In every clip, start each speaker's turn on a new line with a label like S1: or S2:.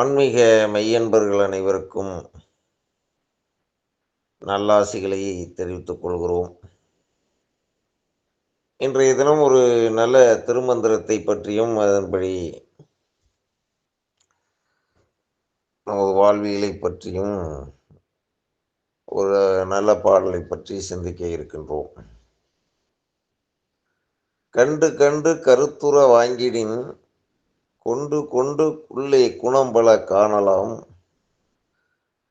S1: ஆன்மீக மெய்யன்பர்கள் அனைவருக்கும் நல்லாசிகளை தெரிவித்துக் கொள்கிறோம். இன்றைய தினம் ஒரு நல்ல திருமந்திரத்தை பற்றியும் அதன்படி நமது வாழ்வியலை பற்றியும் ஒரு நல்ல பாடலை பற்றி சிந்திக்க இருக்கின்றோம். கண்டு கண்டு கருத்துற வாங்கிடின் கொண்டு கொண்டு உள்ளே குணம்பல காணலாம்.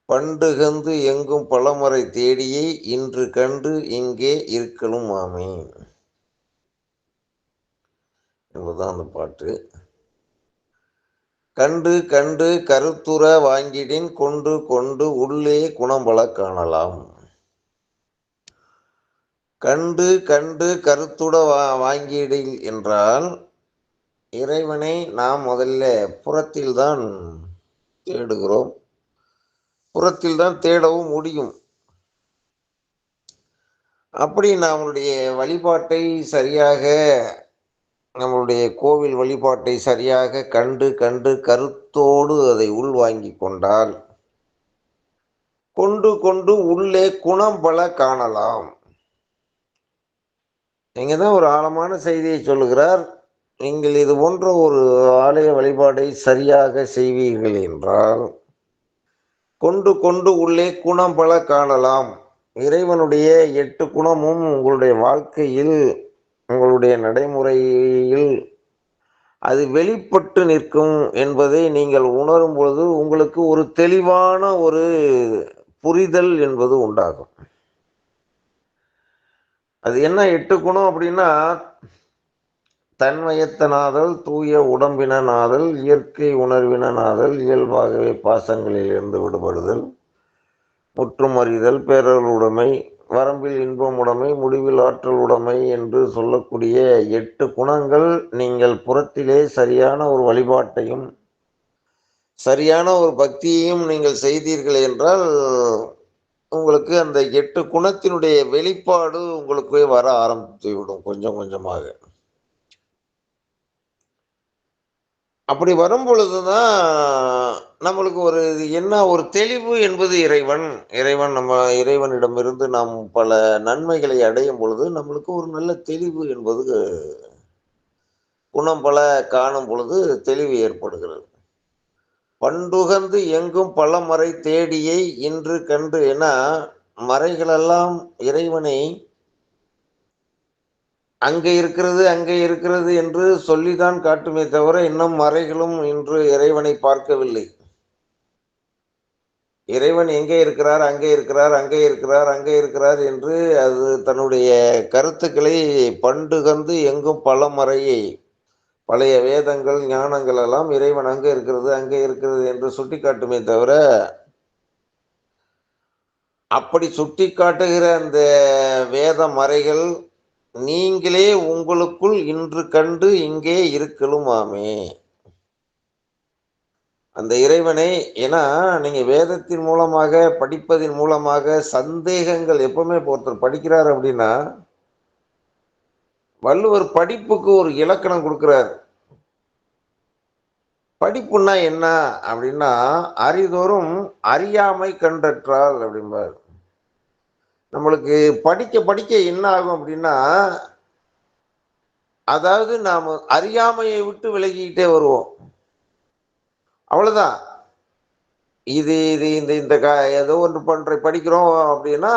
S1: பண்டுகந்து எங்கும் பலமுறை தேடியே இன்று கண்டு இங்கே இருக்கலும் ஆமே. என்பதுதான் அந்த பாட்டு. கண்டு கண்டு கருத்துற வாங்கிடின் கொண்டு கொண்டு உள்ளே குணம்பல காணலாம். கண்டு கண்டு கருத்துட வா வாங்கிடில் என்றால் இறைவனை நாம் முதல்ல புறத்தில் தான் தேடுகிறோம். புறத்தில் தான் தேடவும் முடியும். அப்படி நம்மளுடைய வழிபாட்டை சரியாக நம்மளுடைய கோவில் வழிபாட்டை சரியாக கண்டு கண்டு கருத்தோடு அதை உள்வாங்கி கொண்டால் கொண்டு கொண்டு உள்ளே குணம் பல காணலாம். இங்கே தான் ஒரு ஆழமான செய்தியை சொல்லுகிறார். நீங்கள் இது போன்ற ஒரு ஆலய வழிபாடை சரியாக செய்வீர்கள் என்றால் கொண்டு கொண்டு உள்ளே குணம் பல காணலாம். இறைவனுடைய எட்டு குணமும் உங்களுடைய வாழ்க்கையில் உங்களுடைய நடைமுறையில் அது வெளிப்பட்டு நிற்கும் என்பதை நீங்கள் உணரும் பொழுது உங்களுக்கு ஒரு தெளிவான ஒரு புரிதல் என்பது உண்டாகும். அது என்ன எட்டு குணம் அப்படின்னா தன்மயத்தனாதல் தூய உடம்பினாதல் இயற்கை உணர்வினாதல் இயல்பாகவே பாசங்களில் இருந்து விடுபடுதல் முற்றும் அறிதல் பேரருளுடைமை வரம்பில் இன்பம் உடைமை முடிவில் ஆற்றல் உடைமை என்று சொல்லக்கூடிய எட்டு குணங்கள் நீங்கள் புறத்திலே சரியான ஒரு வழிபாட்டையும் சரியான ஒரு பக்தியையும் நீங்கள் செய்தீர்கள் என்றால் உங்களுக்கு அந்த எட்டு குணத்தினுடைய வெளிப்பாடு உங்களுக்கு வர ஆரம்பித்து விடும் கொஞ்சம் கொஞ்சமாக. அப்படி வரும் பொழுதுதான் நம்மளுக்கு ஒரு என்ன ஒரு தெளிவு என்பது இறைவன் இறைவன் நம்ம இறைவனிடமிருந்து நாம் பல நன்மைகளை அடையும் பொழுது நம்மளுக்கு ஒரு நல்ல தெளிவு என்பது குணம் பல காணும் பொழுது தெளிவு ஏற்படுகிறது. பண்டுகந்து எங்கும் பல மறை தேடியை இன்று கண்டு என மறைகளெல்லாம் இறைவனை அங்கே இருக்கிறது அங்கே இருக்கிறது என்று சொல்லிதான் காட்டுமே தவிர இன்னும் மறைகளும் இன்று இறைவனை பார்க்கவில்லை. இறைவன் எங்கே இருக்கிறார் அங்கே இருக்கிறார் அங்கே இருக்கிறார் அங்கே இருக்கிறார் என்று அது தன்னுடைய கருத்துக்களை பண்டுகந்து எங்கும் பல மறையை பழைய வேதங்கள் ஞானங்கள் எல்லாம் இறைவன் அங்கே இருக்கிறது அங்கே இருக்கிறது என்று சுட்டிக்காட்டுமே தவிர அப்படி சுட்டி காட்டுகிற அந்த வேத மறைகள் நீங்களே உங்களுக்குள் இன்று கண்டு இங்கே இருக்கலுமாமே. அந்த இறைவனை ஏன்னா நீங்க வேதத்தின் மூலமாக படிப்பதின் மூலமாக சந்தேகங்கள் எப்பவுமே ஒருத்தர் படிக்கிறார் அப்படின்னா வள்ளுவர் படிப்புக்கு ஒரு இலக்கணம் கொடுக்கிறார். படிப்புன்னா என்ன அப்படின்னா அறிதோறும் அறியாமை கண்டற்றால் அப்படிம்பார். நம்மளுக்கு படிக்க படிக்க என்ன ஆகும் அப்படின்னா அதாவது நாம் அறியாமையை விட்டு விலகிக்கிட்டே வருவோம். அவ்வளோதான் இது இது இந்த இந்த கா ஏதோ ஒன்று பண்ணுற படிக்கிறோம் அப்படின்னா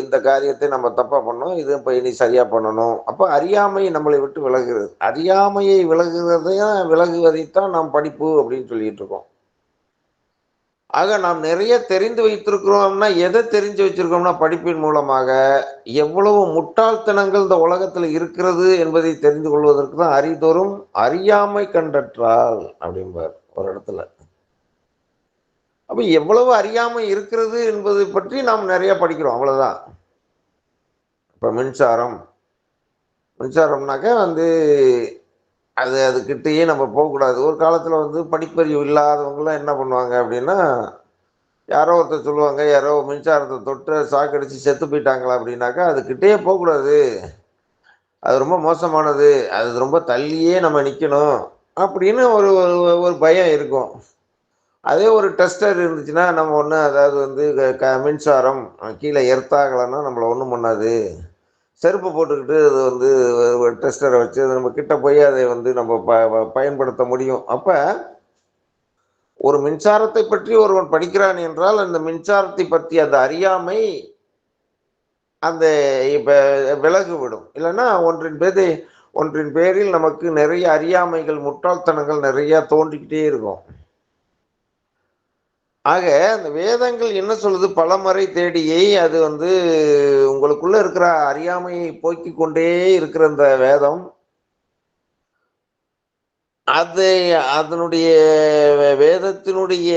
S1: இந்த காரியத்தை நம்ம தப்பாக பண்ணோம் இது இப்போ இனி சரியாக பண்ணணும். அப்போ அறியாமை நம்மளை விட்டு விலகுறது அறியாமையை விலகுறதையும் விலகுவதைத்தான் நாம் படிப்பு அப்படின்னு சொல்லிட்டு இருக்கோம். ஆக நாம் நிறைய தெரிந்து வைத்திருக்கிறோம்னா எதை தெரிஞ்சு வச்சிருக்கோம்னா படிப்பின் மூலமாக எவ்வளவு முட்டாள்தனங்கள் இந்த உலகத்தில் இருக்கிறது என்பதை தெரிந்து கொள்வதற்கு தான் அறிதோறும் அறியாமை கண்டற்றால் அப்படிம்பார் ஒரு இடத்துல. அப்போ எவ்வளவு அறியாமை இருக்கிறது என்பதை பற்றி நாம் நிறைய படிக்கிறோம் அவ்வளோதான் இப்போ மின்சாரம். மின்சாரம்னாக்க வந்து அது அதுக்கிட்டேயே நம்ம போகக்கூடாது ஒரு காலத்தில் வந்து படிப்பறிவு இல்லாதவங்களாம் என்ன பண்ணுவாங்க அப்படின்னா யாரோ ஒருத்தர் சொல்லுவாங்க யாரோ மின்சாரத்தை தொட்டு சாக்கடிச்சு செத்து போயிட்டாங்களா அப்படின்னாக்கா அதுக்கிட்டேயே போகக்கூடாது அது ரொம்ப மோசமானது. அது ரொம்ப தள்ளியே நம்ம நிற்கணும் அப்படின்னு ஒரு ஒரு- ஒரு பயம் இருக்கும். அதே ஒரு டெஸ்டர் இருந்துச்சுன்னா நம்ம ஒன்று அதாவது வந்து க க மின்சாரம் கீழே எர்த்தாகலைன்னா நம்மளை ஒன்றும் பண்ணாது. செருப்பு போட்டுக்கிட்டு அது வந்து ஒரு வச்சு நம்ம கிட்ட போய் அதை வந்து நம்ம ப ப பயன்படுத்த முடியும். அப்போ ஒரு மின்சாரத்தை பற்றி ஒருவன் படிக்கிறான் என்றால், அந்த மின்சாரத்தை பற்றி அந்த அறியாமை அந்த இப்போ விலகுவிடும் இல்லைன்னா ஒன்றின் பேதை ஒன்றின் பேரில் நமக்கு நிறைய அறியாமைகள், முட்டாள்தனங்கள் நிறையா தோன்றிக்கிட்டே இருக்கும். ஆக, அந்த வேதங்கள் என்ன சொல்லுது? பலமுறை தேடியை" அது வந்து உங்களுக்குள்ள இருக்கிற அறியாமையை போக்கிக் கொண்டே இருக்கிற அந்த வேதம் அதை அதனுடைய வே வேதத்தினுடைய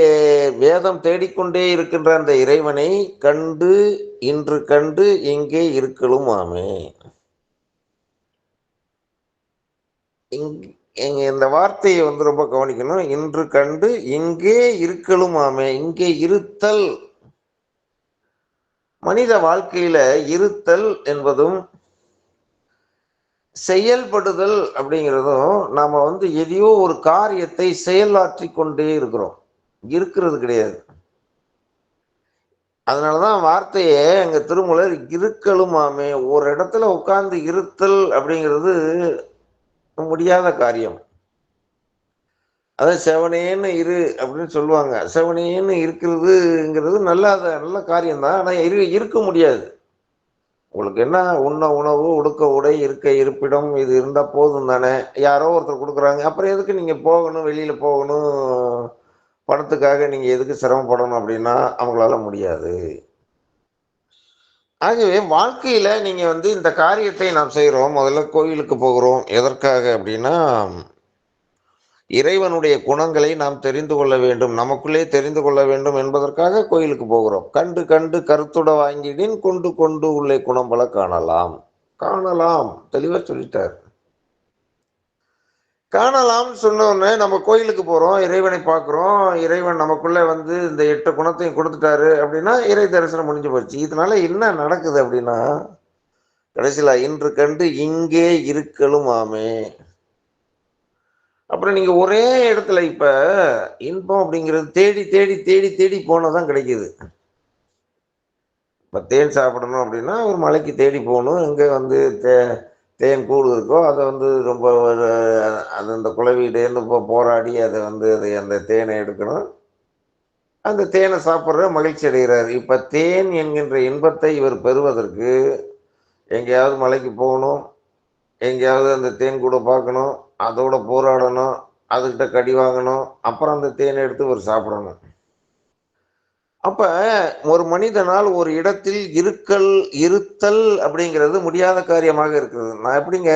S1: வேதம் தேடிக்கொண்டே இருக்கின்ற அந்த இறைவனை கண்டு, இன்று கண்டு எங்கே இருக்கலுமாமே. இங் இந்த வார்த்தையை வந்து ரொம்ப கவனிக்கணும். இன்று கண்டு இங்கே இருக்கலுமாமே. இங்கே இருத்தல் மனித வாழ்க்கையில இருத்தல் என்பதும் செயல்படுதல் அப்படிங்கிறதும், நாம வந்து எதையோ ஒரு காரியத்தை செயலாற்றி கொண்டே இருக்கிறோம். இருக்கிறது கிடையாது. அதனாலதான் தான் எங்க அங்க திருமூலர் இருக்கலுமாமே. ஒரு இடத்துல உட்கார்ந்து இருத்தல் அப்படிங்கிறது முடியாத காரியம். அதான் "செவனேன்னு இரு" அப்படின்னு சொல்லுவாங்க. செவனேன்னு இருக்கிறதுங்கிறது நல்ல நல்ல காரியம்தான் ஆனால் இரு இருக்க முடியாது. உங்களுக்கு என்ன உண்ண உணவு, உடுக்க உடை, இருக்க இருப்பிடம் இது இருந்தால் போதும் தானே! யாரோ ஒருத்தர் கொடுக்குறாங்க அப்புறம் எதுக்கு நீங்கள் போகணும், வெளியில் போகணும், பணத்துக்காக நீங்கள் எதுக்கு சிரமப்படணும் அப்படின்னா, அவங்களால முடியாது. ஆகவே வாழ்க்கையில நீங்க வந்து இந்த காரியத்தை நாம் செய்கிறோம் முதல்ல கோயிலுக்கு போகிறோம். எதற்காக அப்படின்னா, இறைவனுடைய குணங்களை நாம் தெரிந்து கொள்ள வேண்டும். நமக்குள்ளே தெரிந்து கொள்ள வேண்டும் என்பதற்காக கோயிலுக்கு போகிறோம். "கண்டு கண்டு கருத்துட வாங்கிடின் கொண்டு கொண்டு உள்ளே குணம்பல காணலாம்." காணலாம். தெளிவா சொல்லிட்டார். காணலாம்னு சொன்னோடனே நம்ம கோயிலுக்கு போறோம். இறைவனை பார்க்குறோம் இறைவன் நமக்குள்ள வந்து இந்த எட்டு குணத்தையும் கொடுத்துட்டாரு அப்படின்னா, இறை தரிசனம் முடிஞ்சு போச்சு. இதனால என்ன நடக்குது அப்படின்னா, கடைசியில "இன்று கண்டு இங்கே இருக்கலுமாமே." அப்புறம் நீங்க ஒரே இடத்துல இப்ப இன்பம் அப்படிங்கிறது தேடி, தேடி, தேடி, தேடி போனால் தான் கிடைக்குது. இப்ப தேன் சாப்பிடணும் அப்படின்னா, ஒரு மலைக்கு தேடி போகணும் இங்கே வந்து தே தேன் கூடு இருக்கோ, அதை வந்து ரொம்ப ஒரு அது அந்த குளவியிட்டேருந்து போ போராடி அதை வந்து அதை அந்த தேனை எடுக்கணும். அந்த தேனை சாப்பிட்ற மகிழ்ச்சி அடைகிறார். இப்போ தேன் என்கின்ற இன்பத்தை இவர் பெறுவதற்கு, எங்கேயாவது மலைக்கு போகணும். எங்கேயாவது அந்த தேன் கூட பார்க்கணும். அதோட போராடணும். அதுக்கிட்ட கடி வாங்கணும். அப்புறம் அந்த தேனை எடுத்து இவர் சாப்பிடணும். அப்ப ஒரு மனிதனால் ஒரு இடத்தில் இருக்கல் இருத்தல் அப்படிங்கிறது முடியாத காரியமாக இருக்குது. நான் எப்படிங்க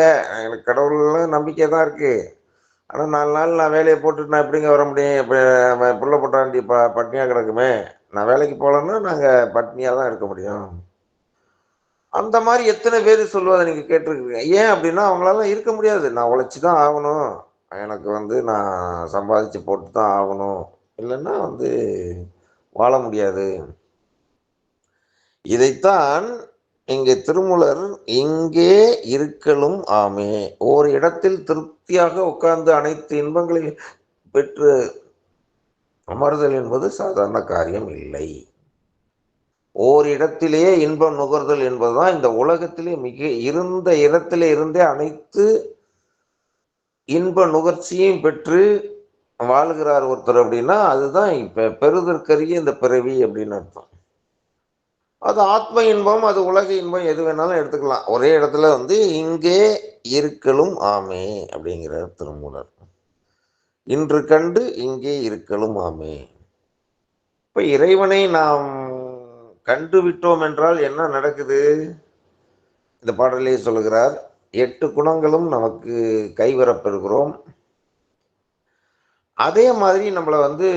S1: எனக்கு கடவுள் நம்பிக்கை தான் இருக்கு. ஆனா நாலு நாள் நான் வேலையை போட்டுட்டு நான் எப்படிங்க வர முடியும்? இப்போ புள்ள பொட்டாட்டி ப பட்னியாக கிடக்குமே. நான் வேலைக்கு போகலன்னா நாங்கள் பட்னியாக தான் இருக்க முடியும். அந்த மாதிரி எத்தனை பேர் சொல்வத நீங்கள் கேட்டிருக்கீங்க ஏன் அப்படின்னா, அவங்களால இருக்க முடியாது. நான் உழைச்சி தான் ஆகணும். எனக்கு வந்து நான் சம்பாதிச்சு போட்டு தான் ஆகணும். இல்லைன்னா வந்து வாழ முடியாது. இதைத்தான் இங்கே திருமூலர் "இங்கே இருக்கலும் ஆமே." ஓர் இடத்தில் திருப்தியாக உட்கார்ந்து அனைத்து இன்பங்களையும் பெற்று அமர்தல் என்பது சாதாரண காரியம் இல்லை. ஓர் இடத்திலேயே இன்பம் நுகர்தல் என்பதுதான் இந்த உலகத்திலே மிக இருந்த இடத்திலே இருந்தே அனைத்து இன்ப நுகர்ச்சியும் பெற்று வாழ்கிறார் ஒருத்தர் அப்படின்னா, அதுதான் இப்போ பெறுதற்கரிய இந்த பிறவி அப்படின்னு அர்த்தம். அது ஆத்ம இன்பம், அது உலக இன்பம் எது வேணாலும் எடுத்துக்கலாம். ஒரே இடத்துல வந்து "இங்கே இருக்கலும் ஆமே" அப்படிங்கிறார் திருமூலர். "இன்று கண்டு இங்கே இருக்கலும் ஆமே." இப்போ இறைவனை நாம் கண்டு விட்டோம் என்றால் என்ன நடக்குது? இந்த பாடலே சொல்லுகிறார், எட்டு குணங்களும் நமக்கு கைவரப்பெறுகிறோம் அதே மாதிரி நம்மளை வந்து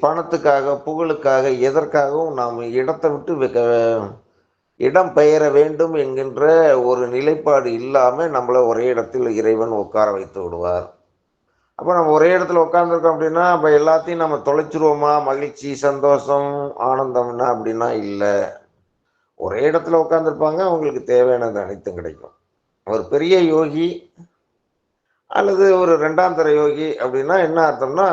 S1: பணத்துக்காக, புகழுக்காக, எதற்காகவும் நாம் இடத்தை விட்டு இடம் பெயர வேண்டும் என்கின்ற ஒரு நிலைப்பாடு இல்லாமல் நம்மளை ஒரே இடத்தில் இறைவன் உட்கார வைத்து விடுவார். அப்போ நம்ம ஒரே இடத்துல உட்காந்துருக்கோம் அப்படின்னா, அப்போ எல்லாத்தையும் நம்ம தொலைச்சிருவோமா மகிழ்ச்சி, சந்தோஷம், ஆனந்தம்னா அப்படின்னா இல்லை ஒரே இடத்துல உட்காந்துருப்பாங்க அவங்களுக்கு தேவையானது அனைத்தும் கிடைக்கும். ஒரு பெரிய யோகி அல்லது ஒரு ரெண்டாம் தர யோகி அப்படின்னா என்ன அர்த்தம்னா,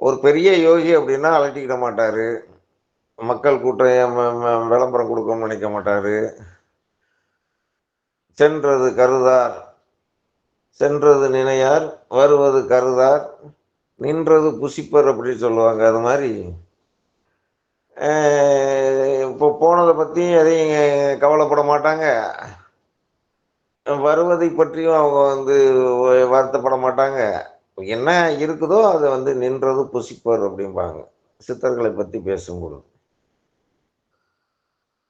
S1: ஒரு பெரிய யோகி அப்படின்னா அலட்டிக்கிட மாட்டார் மக்கள் கூட்டம் எ விளம்பரம் கொடுக்கணும்னு நினைக்க மாட்டார் சென்றது கருதார். சென்றது நினையார், வருவது கருதார், நின்றது புசிப்பர் அப்படின்னு சொல்லுவாங்க. அது மாதிரி இப்போ போனதை பற்றி எதையும் கவலைப்பட மாட்டாங்க. வருவதை பற்றியும் அவங்க வந்து வருத்தப்பட மாட்டாங்க. என்ன இருக்குதோ அதை வந்து நின்றது புசிப்பர் அப்படிம்பாங்க. சித்தர்களை பத்தி பேசும்பொழுது.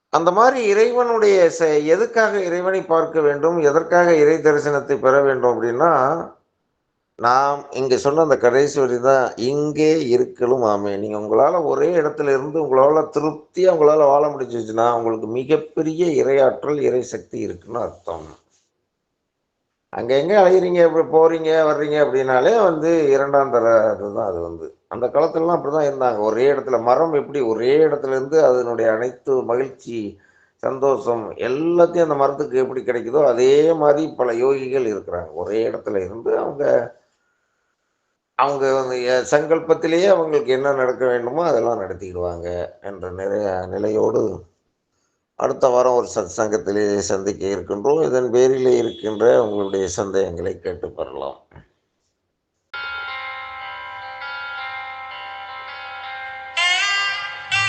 S1: அந்த மாதிரி இறைவனுடைய செ எதுக்காக இறைவனை பார்க்க வேண்டும்? எதற்காக இறை தரிசனத்தை பெற வேண்டும் அப்படின்னா, நாம் இங்க சொன்ன அந்த கடைசி வரி தான், "இங்கே இருக்கலும் ஆமே." நீங்க உங்களால ஒரே இடத்துல இருந்து உங்களால திருப்தியா உங்களால வாழ முடிஞ்சிச்சுன்னா உங்களுக்கு மிகப்பெரிய இறையாற்றல், இறை சக்தி இருக்குன்னு அர்த்தம். அங்கே எங்கே அழகிறீங்க இப்படி போகிறீங்க வர்றீங்க அப்படின்னாலே வந்து இரண்டாம் தர இதுதான் அது வந்து. அந்த காலத்துலலாம் அப்படிதான் இருந்தாங்க. ஒரே இடத்துல மரம் எப்படி ஒரே இடத்துல இருந்து அதனுடைய அனைத்து மகிழ்ச்சி, சந்தோஷம் எல்லாத்தையும் அந்த மரத்துக்கு எப்படி கிடைக்குதோ, அதே மாதிரி பல யோகிகள் இருக்கிறாங்க. ஒரே இடத்துல இருந்து அவங்க அவங்க வந்து சங்கல்பத்திலேயே அவங்களுக்கு என்ன நடக்க வேண்டுமோ அதெல்லாம் நடத்திக்கிடுவாங்க என்ற நிறைய நிலையோடு அடுத்த வாரம் ஒரு சத் சங்கத்திலே சந்திக்க இருக்கின்றோம். இதன் பேரிலே இருக்கின்ற உங்களுடைய சந்தேகங்களை கேட்டு பெறலாம்.